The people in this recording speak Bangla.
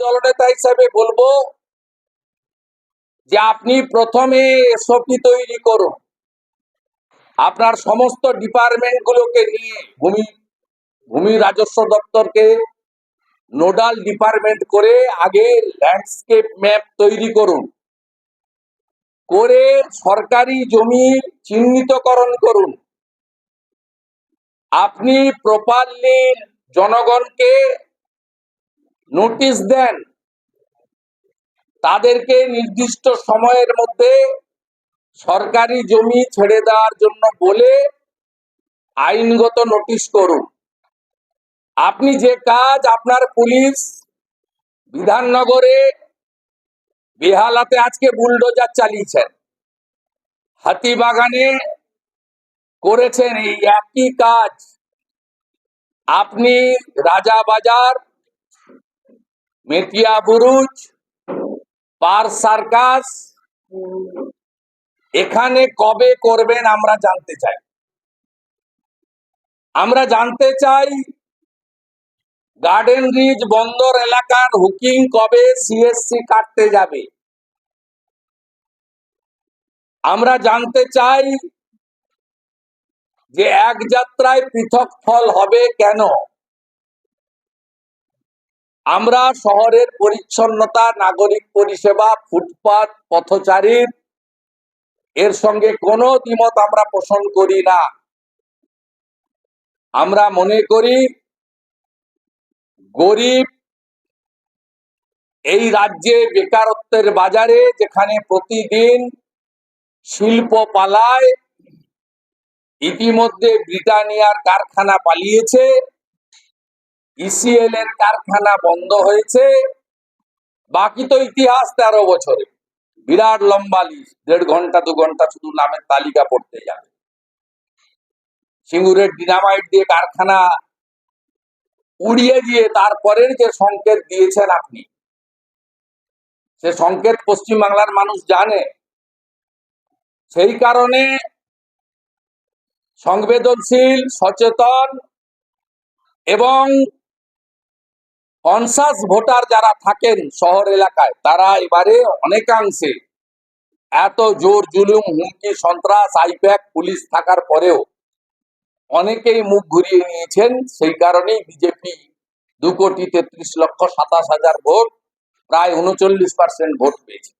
দলনেতা হিসাবে বলব যে আপনি প্রথমে এসওপি তৈরি করুন। আপনার সমস্ত ডিপার্টমেন্ট গুলোকে নিয়ে ভূমি ভূমি রাজস্ব দপ্তরকে নোডাল ডিপার্টমেন্ট করে আগে ল্যান্ডস্কেপ ম্যাপ তৈরি করুন। করে সরকারি জমি চিহ্নিতকরণ করুন। আপনি প্রপারলি জনগণকে নোটিশ দেন তাদেরকে নির্দিষ্ট সময়ের মধ্যে সরকারি জমি ছেড়ে দেওয়ার জন্য বলে আইনগত নোটিশ করুন। আপনি যে কাজ আপনার পুলিশ, বিধাননগরে, বেহালাতে আজকে বুলডোজার চালিয়েছেন, হাতিবাগানে করেছেন এই একই কাজ। আপনি Rajabazar Metiabruz Park Circus এখানে কবে করবেন আমরা জানতে চাই। আমরা জানতে চাই গার্ডেন রিজ বন্দর এলাকার হুকিং কবে সিএসসি কাটতে যাবে। আমরা জানতে চাই যে এক যাত্রায় পৃথক ফল হবে কেন? আমরা শহরের পরিচ্ছন্নতা, নাগরিক পরিষেবা, ফুটপাত পথচারীর এর সঙ্গে কোনো দ্বিমত আমরা পোষণ করি না। আমরা মনে করি গরিব এই রাজ্যে বেকারত্বের বাজারে যেখানে প্রতিদিন শিল্প পালায়, ইতিমধ্যে ব্রিটানিয়ার কারখানা পালিয়েছে ইসিএল এর কারখানা বন্ধ হয়েছে। বাকি তো ইতিহাস তেরো বছরে। বিরাট লম্বা লিস্ট দেড় ঘণ্টা, দু ঘণ্টা শুধু নামের তালিকা পড়তে যাবে। সিঙ্গুরের ডিনামাইট দিয়ে কারখানা উড়িয়ে দিয়ে তারপরের যে সংকেত দিয়েছেন আপনি, সে সংকেত পশ্চিমবাংলার মানুষ জানে। সেই কারণে সংবেদনশীল, সচেতন এবং কনসাস ভোটার যারা থাকেন শহর এলাকায়, তারা এবারে অনেকাংশে এত জোর জুলুম, হুমকি, সন্ত্রাস, আইপ্যাক, পুলিশ থাকার পরেও অনেকেই মুখ ঘুরিয়ে নিয়েছেন। সেই কারণেই বিজেপি দু কোটি তেত্রিশ লক্ষ সাতাশ হাজার ভোট, প্রায় উনচল্লিশ পার্সেন্ট ভোট পেয়েছে।